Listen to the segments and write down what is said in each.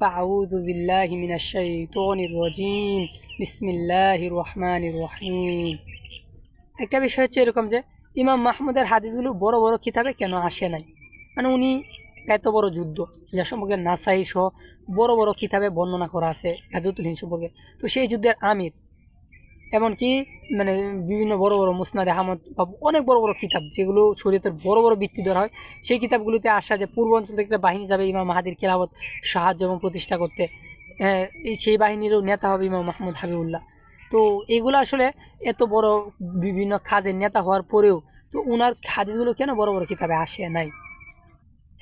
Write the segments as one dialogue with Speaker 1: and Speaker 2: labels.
Speaker 1: فأعوذ بالله من الشيطان الرجيم بسم الله الرحمن الرحيم একটা বিষয় হচ্ছে এরকম যে ইমাম মাহমুদের হাদিসগুলো বড় বড় কিতাবে কেন আসে নাই মানে উনি এত বড় যুদ্ধ যা সম্পর্কে নাসাই সহ বড় বড় কিতাবে বর্ণনা করা আছে গাজতুল হিন্দ সম্পর্কে তো সেই যুদ্ধের আমির এমনকি মানে বিভিন্ন বড় বড় মুসনাদ আহমদ বা অনেক বড় বড় কিতাব যেগুলো শরীয়তের বড় বড় বৃত্তি ধরা হয় সেই কিতাবগুলোতে আসা যে পূর্ব অঞ্চল থেকে বাহিনী যাবে ইমাম মাহাদির খেলাফত সাহায্য এবং প্রতিষ্ঠা করতে হ্যাঁ, এই সেই বাহিনীরও নেতা হবে ইমাম মাহমুদ হাবিবুল্লাহ। তো এগুলো আসলে এত বড় বিভিন্ন কাজের নেতা হওয়ার পরেও তো উনার হাদিসগুলো কেন বড় বড় কিতাবে আসে নাই?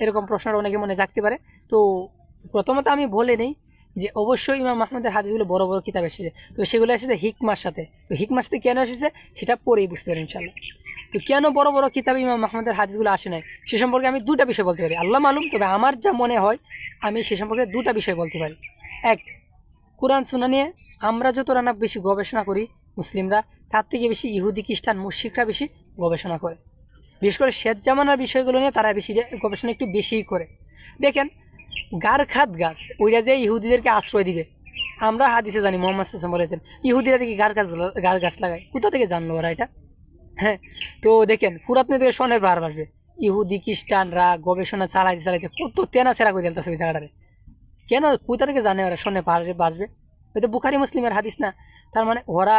Speaker 1: এরকম প্রশ্নটা অনেকে মনে জাগতে পারে। তো প্রথমত আমি বলে নেই যে অবশ্যই ইমাম মাহমুদের হাদিসগুলো বড় বড় কিতাব এসেছে। তো সেগুলো এসেছে হিকমার সাথে। তো হিকমার সাথে কেন এসেছে? সেটা পরেই বুঝতে পারি ইনশাল্লাহ তো কেন বড় বড় কিতাবে ইমাম মাহমুদের হাদিসগুলো আসে নাই? সে সম্পর্কে আমি দুটা বিষয় বলতে পারি। আল্লাহ মালুম, তবে আমার যা মনে হয়, আমি সে সম্পর্কে দুটা বিষয় বলতে পারি। এক, কোরআন সুনা নিয়ে আমরা যত রান্না বেশি গবেষণা করি, মুসলিমরা, তার থেকে বেশি ইহুদি, খ্রিস্টান মুশিকরা বেশি গবেষণা করে। বিশেষ করে শেষ জামানার বিষয়গুলো নিয়ে তারা বেশি গবেষণা একটু বেশিই করে। দেখেন গারখাত গাছ ওইটা যে ইহুদিদেরকে আশ্রয় দিবে। আমরা হাদিসে জানি, মোহাম্মদ হাসান বলেছেন, ইহুদিরা দেখি গার গাছ গার গাছ লাগায়। কোথা থেকে জানলো ওরা এটা? হ্যাঁ তো দেখেন পুরাতন থেকে সনের বার বাসবে ইহুদি, খ্রিস্টানরা গবেষণা চালাইতে চালাইতে কত তেনা সেরা করে দিলতেছে ওই জায়গাটারে। কেন? কোথা থেকে জানে ওরা সনে পারবে বাসবে হয়তো বুখারি মুসলিমের হাদিস না। তার মানে ওরা,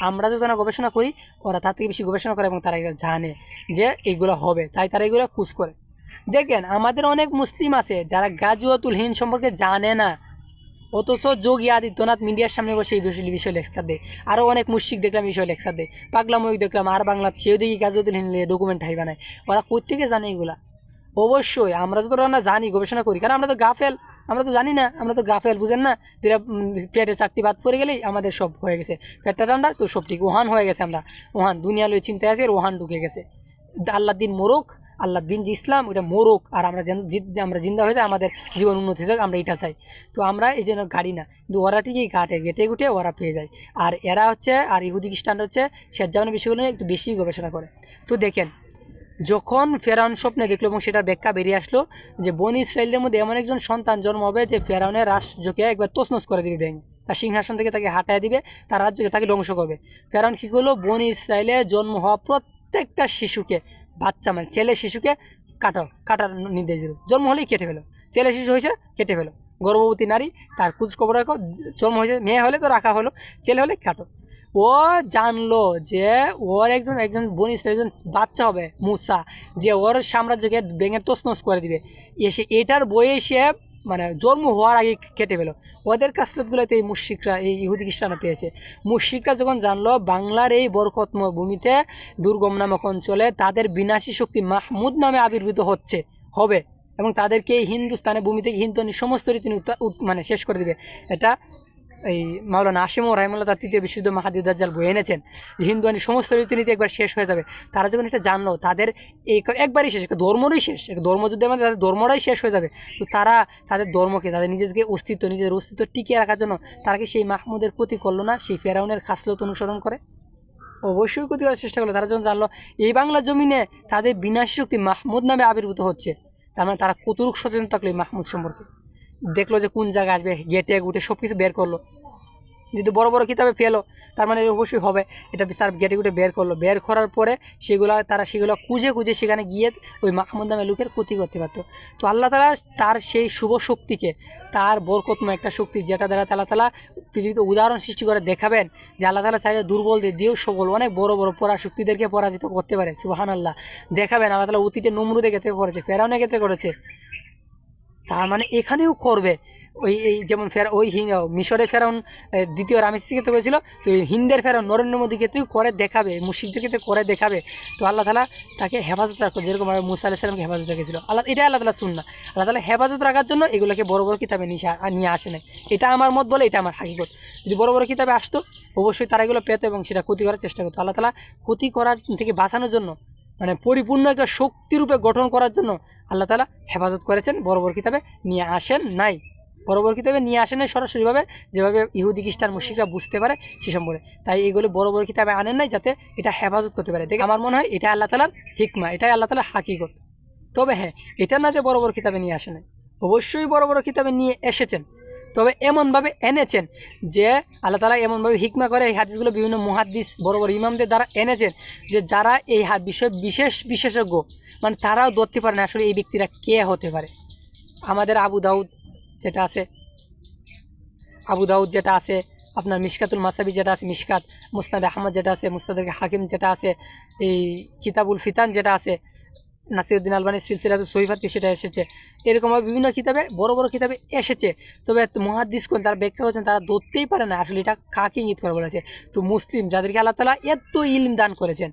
Speaker 1: আমরা যখন গবেষণা করি, ওরা তার থেকে বেশি গবেষণা করে এবং তারা এগুলো জানে যে এইগুলো হবে। তাই তারা এগুলো কুচ করে। দেখেন, আমাদের অনেক মুসলিম আছে যারা গাজুয়াতুল হিন্দ সম্পর্কে জানে না। অথচ যোগী আদিত্যনাথ মিডিয়ার সামনে বসে এই বিষয় বিষয় লেকচার দেয় আরও অনেক মুশিক দেখলাম বিষয়ে লেকচার দেয় পাগলা মুখ দেখলাম, আর বাংলা সেও দেখি গাজুয়াতুল হিন্দ ডকুমেন্ট হাই বানায়। ওরা কোথেকে জানে এগুলা? অবশ্যই, আমরা যত না জানি, গবেষণা করি। কারণ আমরা তো গাফেল, আমরা তো জানি না, আমরা তো গাফেল, বুঝেন না? দুটা পেটে চারটি বাদ পড়ে গেলেই আমাদের সব হয়ে গেছে। পেটটা ঠান্ডা, তো সব ঠিক। ওহান হয়ে গেছে আমরা। ওহান, দুনিয়া লয়ে চিন্তায় আছে, ওহান ঢুকে গেছে। আল্লাহ দিন মোরক আল্লাহর দিন যে ইসলাম ওটা মোরক। আর আমরা আমরা জিন্দা হয়ে যায় আমাদের জীবন উন্নতি হোক, আমরা এটা চাই। তো আমরা এই জন্য গাড়ি না, কিন্তু ওরা ঠিকই ঘাটে গেটে গুটে ওরা পেয়ে যায়। আর এরা হচ্ছে, আর ইহুদি খ্রিস্টান হচ্ছে শেষ জামানের বিষয়গুলো একটু বেশি গবেষণা করে। তো দেখেন, যখন ফেরাউন স্বপ্নে দেখল এবং সেটার ব্যাখ্যা বেরিয়ে আসলো যে বন ইসরায়েলদের মধ্যে এমন একজন সন্তান জন্ম হবে যে ফেরাউনের রাষ্ট্রকে একবার তছনছ করে দিবে ভেঙে তার সিংহাসন থেকে তাকে হাঁটায় দিবে, তার রাজ্যকে তাকে ধ্বংস করবে। ফেরাউন কী করল? বন ইসরায়েলে জন্ম হওয়া প্রত্যেকটা শিশুকে বাচ্চা মানে ছেলে শিশুকে কাটো, কাটার নির্দেশ দিল। জন্ম হলেই কেটে ফেলো। ছেলে শিশু হয়েছে, কেটে ফেলো। গর্ভবতী নারী, তার খোঁজখবর রাখো, জন্ম হয়েছে, মেয়ে হলে তো রাখা হলো, ছেলে হলে কাটো। ও জানলো যে ওর একজন একজন বন একজন বাচ্চা হবে, মুসা, যে ওর সাম্রাজ্যকে ভেঙে তসনস করে দিবে। এসে এটার বয়সে মানে জন্ম হওয়ার আগে কেটে পেল ওদের কাসলতগুলোতে এই মুশিকরা এই ইহুদি খ্রিস্টানরা পেয়েছে। মুশিকরা যখন জানলো বাংলার এই বরকতময় ভূমিতে দুর্গম নামক অঞ্চলে তাদের বিনাশী শক্তি মাহমুদ নামে আবির্ভূত হচ্ছে, হবে এবং তাদেরকে এই হিন্দুস্তানের ভূমি থেকে হিন্দু সমস্ত রীতি মানে শেষ করে দেবে। এটা এই মাওলানা আসিম ও রাহিমুল্লাহ তার তৃতীয় বিশুদ্ধ মাহাদিদ দাজ্জাল বই এনেছেন। যে হিন্দু আইনি সমস্ত রীতিনীতি একবার শেষ হয়ে যাবে। তারা যখন এটা জানলো, তাদের এই একবারই শেষ, একটা ধর্মরই শেষ, একটা ধর্মযুদ্ধের মধ্যে তাদের ধর্মটাই শেষ হয়ে যাবে। তো তারা তাদের ধর্মকে, তাদের নিজেদেরকে অস্তিত্ব, নিজেদের অস্তিত্ব টিকিয়ে রাখার জন্য তারা কি সেই মাহমুদের ক্ষতি করল না? সেই ফেরাউনের খাসলত অনুসরণ করে? অবশ্যই ক্ষতি করার চেষ্টা করল। তারা যখন জানলো, এই বাংলা জমিনে তাদের বিনাশী শক্তি মাহমুদ নামে আবির্ভূত হচ্ছে, তার মানে তারা কতটুকু সচেতন থাকল এই মাহমুদ সম্পর্কে? দেখল যে কোন জায়গায় আসবে, গেটে গুটে সব কিছু বের করল। যদি বড় বড় কিতাবে পেল তার মানে অবশ্যই হবে, এটা স্যার গেটে গুটে বের করল। বের করার পরে সেগুলা, তারা সেগুলো খুঁজে খুঁজে সেখানে গিয়ে ওই মাহমুদ নামে লোকের ক্ষতি করতে পারতো। তো আল্লাহ তালা তার সেই শুভ শক্তিকে, তার বরকতময় একটা শক্তি যেটা দ্বারা তালা তালা পৃথিবীতে উদাহরণ সৃষ্টি করে দেখাবেন, যে আল্লাহ তালা চাইলে দুর্বলদের দিয়েও সবল, অনেক বড় বড় পরা শক্তিদেরকে পরাজিত করতে পারে সুবাহান আল্লাহ দেখাবেন আল্লাহ তালা অতীতে নমরুদের ক্ষেত্রে করেছে, ফেরাউনের ক্ষেত্রে করেছে। তার মানে এখানেও করবে। ওই, এই যেমন ফের, ওই মিশরের ফেরাউন দ্বিতীয় রামেসিস ক্ষেত্রে করেছিল, তো হিন্দের ফেরাউন নরেন্দ্র মোদী ক্ষেত্রেও করে দেখাবে মুশিকদের ক্ষেত্রে করে দেখাবে। তো আল্লাহ তালা তাকে হেফাজত রাখো যেরকমভাবে মুসা আলাহ সালামকে হেফাজত রেখেছিল। আল্লাহ, এটাই আল্লাহ তালা শুননা আল্লাহ তালা হেফাজত রাখার জন্য এগুলোকে বড় বড় কিতাবে নিয়ে নিয়ে আসে না এটা আমার মত বলে এটা আমার হাকিকত। যদি বড় বড় কিতাবে আসতো, অবশ্যই তারা এগুলো পেত এবং সেটা ক্ষতি করার চেষ্টা করতো। আল্লাহ তালা ক্ষতি করার থেকে বাঁচানোর জন্য মানে পরিপূর্ণ একটা শক্তিরূপে গঠন করার জন্য আল্লাহ তালা হেফাজত করেছেন বড় বড় কিতাবে নিয়ে আসেন নাই। বড় বড় কিতাবে নিয়ে আসেন নাই সরাসরিভাবে, যেভাবে ইহুদি, খ্রিস্টান মুশিকরা বুঝতে পারে সে সম্পর্কে। তাই এগুলো বড় বড় কিতাবে আনেন নাই যাতে এটা হেফাজত করতে পারে। দেখে আমার মনে হয় এটা আল্লাহ তালার হিকমা, এটাই আল্লাহ তালার হাকিকত। তবে হ্যাঁ এটা না যে বড় বড় কিতাবে নিয়ে আসে নাই। অবশ্যই বড় বড় কিতাবে নিয়ে এসেছেন। তবে এমনভাবে এনেছেন যে আল্লাহ তালা এমনভাবে হিকমা করে এই হাদিসগুলো বিভিন্ন মুহাদ্দিস বড় বড় ইমামদের দ্বারা এনেছেন যে যারা এই হাত বিষয়ে বিশেষ বিশেষজ্ঞ মানে তারাও ধরতে পারে না আসলে এই ব্যক্তিরা কে হতে পারে। আমাদের আবু দাউদ যেটা আছে, আবু দাউদ যেটা আছে, আপনার মিশকাতুল মাসাবি যেটা আছে, মিশকাত মুস্তাদ আহমদ যেটা আছে মুস্তাদ হাকিম যেটা আছে, এই কিতাবুল ফিতান যেটা আছে নাসিরুদ্দিন আলবানির সিলসিলাতে সহিফাতি সেটা এসেছে। এরকমভাবে বিভিন্ন কিতাবে বড় বড় কিতাবে এসেছে। তবে মহাদিস কোন তারা ব্যাখ্যা করছেন তারা ধরতেই পারে না আসলে এটা কাকে ইঙ্গিত করে বলেছে। তো মুসলিম যাদেরকে আল্লাহ তালা এত ইলম দান করেছেন,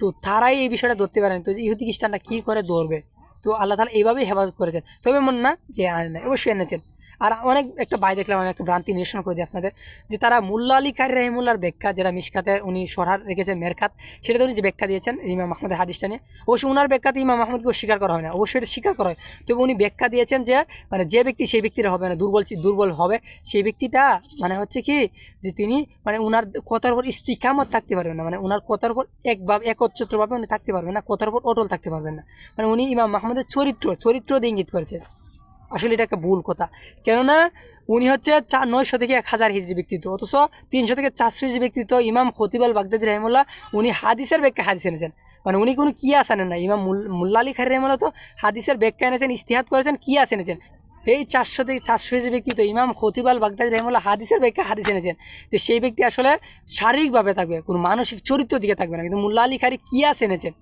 Speaker 1: তো তারাই এই বিষয়টা ধরতে পারেন। তো ইহুদি খ্রিস্টানরা কী করে ধরবে? তো আল্লাহ তালা এইভাবেই হেফাজত করেছেন। তবে মনে না যে আনে না অবশ্যই এনেছেন। আর অনেক একটা বাই দেখলাম, আমি একটা ভ্রান্তি নিরসন করে দিই আপনাদের, যে তারা মুল্লা আলী কারি রহিমুল্লার ব্যাখ্যা, যেটা মিশকাতে উনি সরহার রেখেছেন মেরকাত, সেটাতে উনি যে ব্যাখ্যা দিয়েছেন ইমাম মাহমুদের হাদিসটা নিয়ে অবশ্যই উনার ব্যাখ্যাতে ইমাম মাহমুদকে স্বীকার করা হয় না অবশ্যই এটা স্বীকার করা হয়। তবে উনি ব্যাখ্যা দিয়েছেন যে মানে যে ব্যক্তি সেই ব্যক্তির হবে না, দুর্বল দুর্বল হবে, সেই ব্যক্তিটা মানে হচ্ছে কি, যে তিনি মানে উনার কথার উপর ইস্তিকামত থাকতে পারবেন না মানে উনার কথার উপর একভাবে, একচ্ছত্রভাবে উনি থাকতে পারবেন না, কথার উপর অটল থাকতে পারবেন না। মানে উনি ইমাম মাহমুদের চরিত্র চরিত্র দিয়ে ইঙ্গিত করেছে আসলে এটা একটা ভুল কথা। কেননা উনি হচ্ছে চার নয়শো থেকে এক হাজার হিজড়ি ব্যক্তিত্ব, অথচ তিনশো থেকে চারশো হিজড়ি ব্যক্তিত্ব ইমাম খতিবাল বাগদাদি রহমুল্লাহ উনি হাদিসের ব্যাখ্যা হাদিস এনেছেন। মানে উনি কোনো কি আনেন না ইমাম মুল- মুল্লা আলী খারি রহমুল্লাহ তো হাদিসের ব্যাখ্যা এনেছেন ইস্তিহাত করেছেন কি এনেছেন। এই চারশো থেকে চারশো হিজড়ি ব্যক্তিত্ব ইমাম খতিবাল বাগদাদি রহমুল্লাহ হাদিসের ব্যাখ্যা হাদিস এনেছেন। যে সেই ব্যক্তি আসলে শারীরিকভাবে থাকবে, কোনো মানসিক চরিত্র দিকে থাকবে না, কিন্তু মুল্লা আলী খারি কি এনেছেন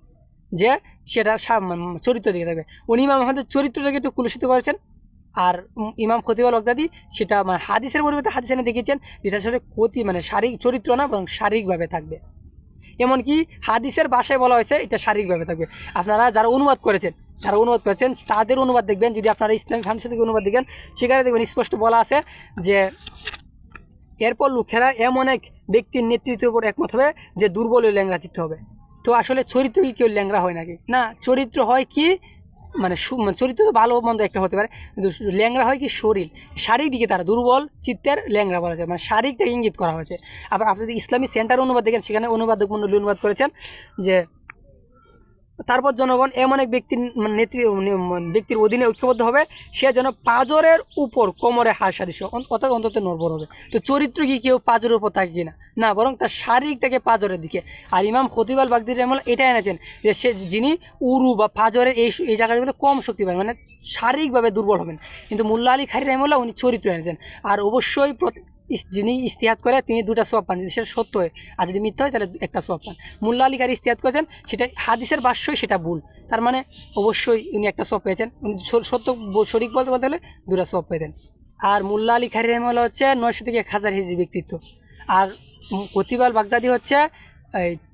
Speaker 1: যে সেটা চরিত্র দিকে থাকবে। উনি ইমাম আমাদের চরিত্রটাকে একটু কুলুষিত করেছেন। আর ইমাম খতিবুল বাগদাদি সেটা মানে হাদিসের পরিবর্তে হাদিস এনে দেখিয়েছেন যেটা আসলে ক্ষতি মানে শারীরিক চরিত্র না, বরং শারীরিকভাবে থাকবে। এমনকি হাদিসের ভাষায় বলা হয়েছে এটা শারীরিকভাবে থাকবে। আপনারা যারা অনুবাদ করেছেন, যারা অনুবাদ করেছেন, তাদের অনুবাদ দেখবেন, যদি আপনারা ইসলাম ফাউন্ডেশন থেকে অনুবাদ দেখেন, সেখানে দেখবেন স্পষ্ট বলা আছে যে এরপর লোকেরা এমন এক ব্যক্তির নেতৃত্বের উপর একমত হবে যে দুর্বল ল্যাংরা চিত্ত হবে। তো আসলে চরিত্র কি কেউ ল্যাংরা হয় নাকি? না, চরিত্র হয় কি? মানে মানে চরিত্র তো ভালো মন্দ একটা হতে পারে। কিন্তু ল্যাংরা হয় কি শরীর। শারীরিক দিকে তারা দুর্বল, চিত্তের ল্যাংরা বলা যায়। মানে শারীরিকটা ইঙ্গিত করা হয়েছে। আবার আপনি যদি ইসলামী সেন্টার অনুবাদ দেখেন, সেখানে অনুবাদক মন্ডলী অনুবাদ করেছেন যে তারপর জনগণ এমন এক ব্যক্তির মানে নেত্রী মানে ব্যক্তির অধীনে ঐক্যবদ্ধ হবে, সে যেন পাজরের উপর কোমরে হার সাদৃশ্য অর্থাৎ অন্তত নর্বর হবে। তো চরিত্র কি কেউ পাজরের উপর থাকে কিনা? না, বরং তার শারীরিক থেকে পাজরের দিকে। আর ইমাম খতিবাল বাগদির রহমান এটা এনেছেন যে সে, যিনি উরু বা পাজরের এই এই জায়গাগুলো কম শক্তি পাবেন মানে শারীরিকভাবে দুর্বল হবেন। কিন্তু মুল্লা আলী খারি রহমুল্লাহ উনি চরিত্র এনেছেন। আর অবশ্যই যিনি ইস্তিহাত করে তিনি দুটা সব পান যদি সেটা সত্য হয়। আর যদি মিথ্যা হয়, তাহলে একটা সব পান। মুল্লা আলী কারি ইস্তিহাদ করেছেন, সেটা হাদিসের ভাষ্যই সেটা ভুল। তার মানে অবশ্যই উনি একটা সব পেয়েছেন। উনি সত্য শরিক বলতে বলতে হলে দুটা সব পেতেন। আর মুল্লা আলী খারি রহমুল্লাহ হচ্ছে নয়শো থেকে এক হাজার হিজি ব্যক্তিত্ব। আর কতিবাল বাগদাদি হচ্ছে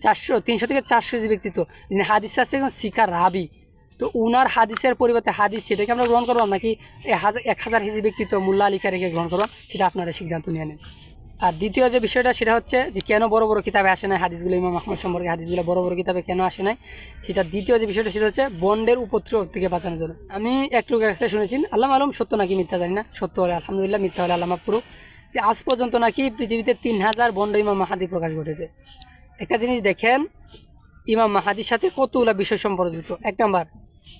Speaker 1: চারশো, তিনশো থেকে চারশো হিজি ব্যক্তিত্ব। যিনি হাদিস শাস্ত্রে শিকার রাবি। তো উনার হাদিসের পরিবর্তে হাদিস সেটাকে আমরা গ্রহণ করলাম নাকি এক হাজার হিজি ব্যক্তিত্ব মুল্লা আলী কারিকে গ্রহণ করলাম সেটা আপনারা সিদ্ধান্ত নিয়ে নেন। আর দ্বিতীয় যে বিষয়টা, সেটা হচ্ছে যে কেন বড় বড় কিতাবে আসে নাই হাদিসগুলো, ইমাম আহমদ সম্পর্কে হাদিসগুলো বড় বড় কিতাবে কেন আসে নাই? সেটা দ্বিতীয় যে বিষয়টা, সেটা হচ্ছে বন্ডের উপদ্রব থেকে বাঁচানোর জন্য। আমি একটু কাছ শুনেছি, আল্লাহ আলম সত্য নাকি মিথ্যা জানি না, সত্য হলে আলহামদুলিল্লাহ, মিথ্যা হলে আল্লাহ পুরো যে আজ পর্যন্ত নাকি পৃথিবীতে তিন হাজার বন্ড ইমাম মাহাদি প্রকাশ ঘটেছে। একটা জিনিস দেখেন, ইমাম মাহাদির সাথে কতগুলো বিষয় সম্পর্কিত। এক নম্বর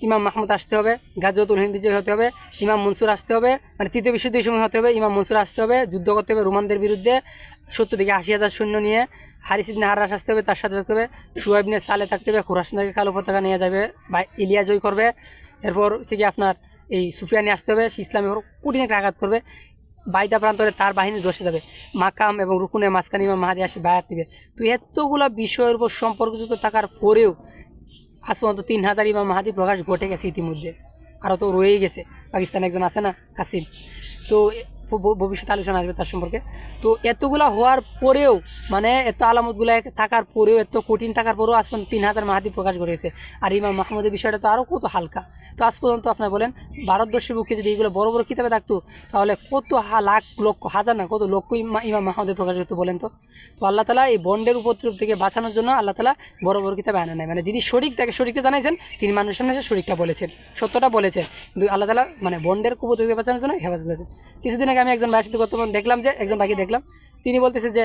Speaker 1: ইমাম মাহমুদ আসতে হবে, গাজওয়াতুল হিন্দ বিজয় হতে হবে, ইমাম মনসুর আসতে হবে মানে তৃতীয় বিশ্বযুদ্ধের সময় হতে হবে, ইমাম মনসুর আসতে হবে, যুদ্ধ করতে হবে রোমানদের বিরুদ্ধে, সত্তর থেকে আশি হাজার সৈন্য নিয়ে, হারিস ইবনে হারাস আসতে হবে, তার সাথে থাকতে হবে সুয়াইবনে সালে থাকতে হবে খুরাসন থেকে কালো পতাকা নিয়ে যাবে বা ইলিয়া জয় করবে, এরপর হচ্ছে কি আপনার এই সুফিয়ানি আসতে হবে, সে ইসলামের কঠিন একটা আঘাত করবে, বাইদা প্রান্তরে তার বাহিনী দোষে যাবে, মাকাম এবং রুকুনে মাঝখানে ইমাম মাহাদি আসে, বায়াত দিবে তো এতগুলা বিষয়ের উপর সম্পর্কযুক্ত থাকার পরেও আজ পর্যন্ত তিন হাজার ইমাম মাহাদি প্রকাশ ঘটে গেছে ইতিমধ্যে। আরও তো রয়েই গেছে। পাকিস্তানে একজন আছে না, কাসিম। তো ভবিষ্যতে আলোচনা আসবে তার সম্পর্কে। তো এতগুলা হওয়ার পরেও মানে এত আলামতগুলো থাকার পরেও, এত কঠিন থাকার পরেও আজ পর্যন্ত তিন হাজার মাহাদি প্রকাশ করেছে। আর ইমাম মাহমুদের বিষয়টা তো আরও কত হালকা। তো আজ পর্যন্ত আপনার বলেন, ভারতবর্ষের বুকে যদি এইগুলো বড় বড় কিতাবে থাকতো, তাহলে কত লাখ লক্ষ, হাজার না, কত লক্ষ ইমা- ইমাম মাহমুদের প্রকাশ করতো বলেন তো? তো আল্লাহ তালা এই বন্ডের উপদ্রব থেকে বাঁচানোর জন্য আল্লাহ তালা বড় বড় কিতাবে আনে নাই। মানে যিনি শরিক, তাকে শরিককে জানাইছেন, তিনি মানুষের সামনে এসে শরিকটা বলেছেন, সত্যটা বলেছেন। আল্লাহ তালা মানে বন্ডের কুপদ্রব থেকে বাঁচানোর জন্য হেফাজত করেছেন। কিছুদিন আগে আমি একজন ভাইয়ের সাথে কথা দেখলাম যে, একজন ভাইকে দেখলাম। তিনি বলতেছে যে,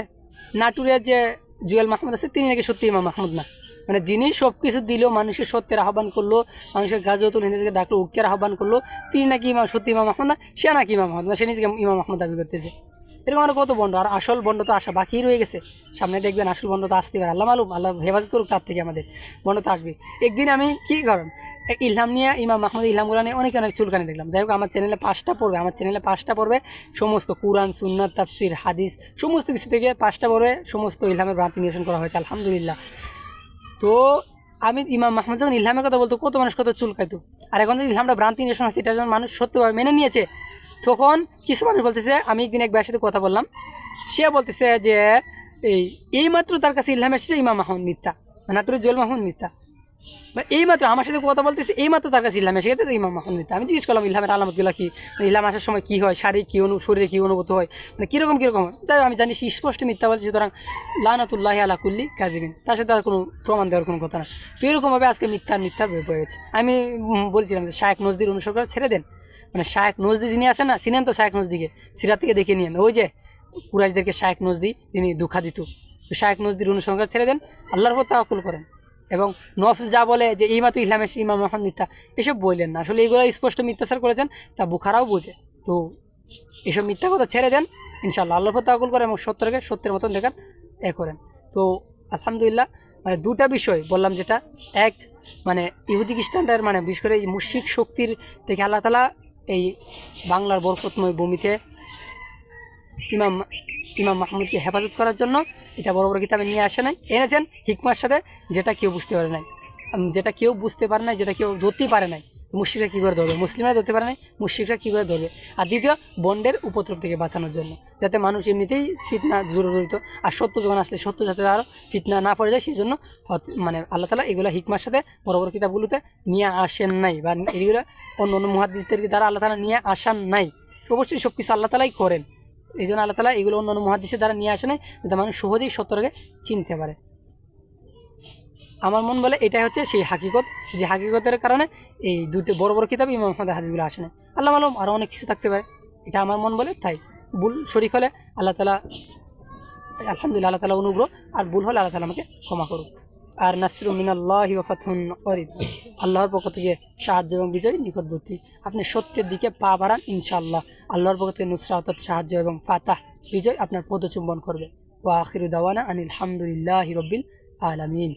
Speaker 1: নাটুরের যে জুয়েল মাহমুদ আছে, তিনি নাকি সত্যি ইমাম মাহমুদ না। মানে যিনি সব কিছু দিল, মানুষের সত্যের আহ্বান করল, মানুষের গাজতুল হিন্দু ডাক্তার উকিয়ার আহ্বান করল, তিনি নাকি ইমাম সত্যি ইমাম মাহমুদ না, সে নাকি ইমাম মাহমুদ না, সে নিজেকে ইমাম মাহমুদ দাবি করতেছে। এরকম আরও কত বন্ড আর আসল বন্ড তো আসা বাকি রয়ে গেছে। সামনে দেখবেন আসল বন্ড তো আসতে পারে। আল্লাহ মালুম, আল্লাহ হেফাজত করুক তার থেকে আমাদের। বন্ড তো আসবে একদিন আমি কী কারণ ইলহাম নিয়ে ইমাম মাহমুদ ইলহামগুলো নিয়ে অনেক অনেক চুলকানি দেখলাম। যাই হোক, আমার চ্যানেলে পাঁচটা পড়বে আমার চ্যানেলে পাঁচটা পড়বে সমস্ত কুরআন, সুন্নাত, তাফসির, হাদিস, সমস্ত কিছু থেকে পাঁচটা পড়বে সমস্ত ইলহামের ভ্রান্তি নিরসন করা হয়েছে, আলহামদুলিল্লাহ। তো আমি ইমাম মাহমুদ যখন ইলহামের কথা বলতো, কত মানুষ কত চুলকাইতো। আর এখন যদি ইলহামটা ভ্রান্তি নিরসন আছে এটা যখন মানুষ সত্যভাবে মেনে নিয়েছে তখন কিছু মানুষ বলতেছে, আমি একদিন এক সাথে কথা বললাম। সে বলতেছে যে, এই, এইমাত্র তার কাছে ইলহাম এসেছে ইমাম মাহমুদ মিথ্যা নাটুরে জুয়েল মাহমুদ মিথ্যা। বা এইমাত্র আমার সাথে কথা বলতেছে, এইমাত্র তার কাছে ইলহাম এসে গেছে ইমাম মাহমুদ মিথ্যা। আমি জিজ্ঞেস করলাম, ইলহামের আলামতগুলো কি? ইলহাম আসার সময় কী হয়? শারীরিক কী অনু, শরীরে কী অনুভূত হয়? মানে কীরকম কীরকম? হয় যাই আমি জানি স্পষ্ট মিথ্যা বলছে, সুতরাং লানাতুল্লাহ আলা কুল্লি কাজিবিন তার সাথে আর কোনো প্রমাণ দেওয়ার কোনো কথা না। তো এরকমভাবে আজকে মিথ্যা মিথ্যা হয়ে গেছে আমি বলছিলাম যে শায়েক নজদির অনুসরণ ছেড়ে দেন। মানে শায়েক নজদি যিনি আছেন না, চিনেন তো শায়েক নজদিকে? সিরাত থেকে দেখে নিয়েন। ওই যে কুরাইশদেরকে শায়েক নজদি, তিনি দুঃখা দিত। তো শায়েক নজদির করে ছেড়ে দেন, আল্লাহর পর তাওয়াক্কুল করেন। এবং নফস যা বলে যে, এই মাত্র ইসলামের ইমাম মোহাম্মদ মিথ্যা এসব বললেন না। আসলে এগুলো স্পষ্ট মিথ্যাচার করেছেন, তা বুখারাও বোঝে। তো এসব মিথ্যা কথা ছেড়ে দেন ইনশাল্লাহ আল্লাহর পর তাওয়াক্কুল করেন এবং সত্যকে সত্যের মতন দেখান এ করেন। তো আলহামদুলিল্লাহ মানে দুটা বিষয় বললাম যেটা, এক মানে ইহুদি খ্রিস্টানদের মানে বিশেষ করে এই মুশিক শক্তির থেকে আল্লাহ তালা এই বাংলার বরকতময় ভূমিতে ইমাম ইমাম মাহমুদকে হেফাজত করার জন্য এটা বড় বড় কিতাবে নিয়ে আসে নাই। এনেছেন হিকমার সাথে, যেটা কেউ বুঝতে পারে নাই। যেটা কেউ বুঝতে পারে নাই, যেটা কেউ ধরতেই পারে নাই। মুশ্রিকরা কী করে ধরবে? মুসলিমরা ধরতে পারে নাই, মুশ্রিকরা কী করে ধরবে? আর দ্বিতীয় বন্ডের উপদ্রব থেকে বাঁচানোর জন্য, যাতে মানুষ এমনিতেই ফিতনা জড়িত আর সত্য যখন আসলে, সত্য যাতে আরও ফিতনা না পড়ে যায় সেই জন্য মানে আল্লাহ তালা এগুলো হিকমার সাথে বড় বড় কিতাবগুলোতে নিয়ে আসেন নাই, বা এগুলো অন্য অন্য মহাদিসদেরকে দ্বারা আল্লাহ তালা নিয়ে আসান নাই। অবশ্যই সব কিছু আল্লাহ তালাই করেন। এই জন্য আল্লাহ তালা এগুলো অন্য অন্য মহাদিসের দ্বারা নিয়ে আসে নাই, যাতে মানুষ সহজেই সত্যটাকে চিনতে পারে। আমার মন বলে এটাই হচ্ছে সেই হাকিকত, যে হাকিকতের কারণে এই দুটো বড় বড় কিতাব ইমাম আহমদের হাদিসগুলো আসে না। আল্লাহ আলম আরও অনেক কিছু থাকতে পারে, এটা আমার মন বলে তাই। ভুল শরিক হলে আল্লাহ তালা আলহামদুলিল্লাহ আল্লাহ তালা অনুগ্রহ, আর ভুল হলে আল্লাহ তালা আমাকে ক্ষমা করুক। আর নাসরু মিনাল্লাহ ওয়াফাতুন করিব, আল্লাহর পক্ষ থেকে সাহায্য এবং বিজয় নিকটবর্তী। আপনি সত্যের দিকে পা বাড়ান ইনশাআল্লাহ। আল্লাহর পক্ষ থেকে নুসরা অর্থাৎ সাহায্য এবং ফাতাহ, বিজয় আপনার পদচুম্বন করবে। ওয়া আখিরু দাওয়ানা আনিল হামদুলিল্লাহ রব্বিল আলামিন।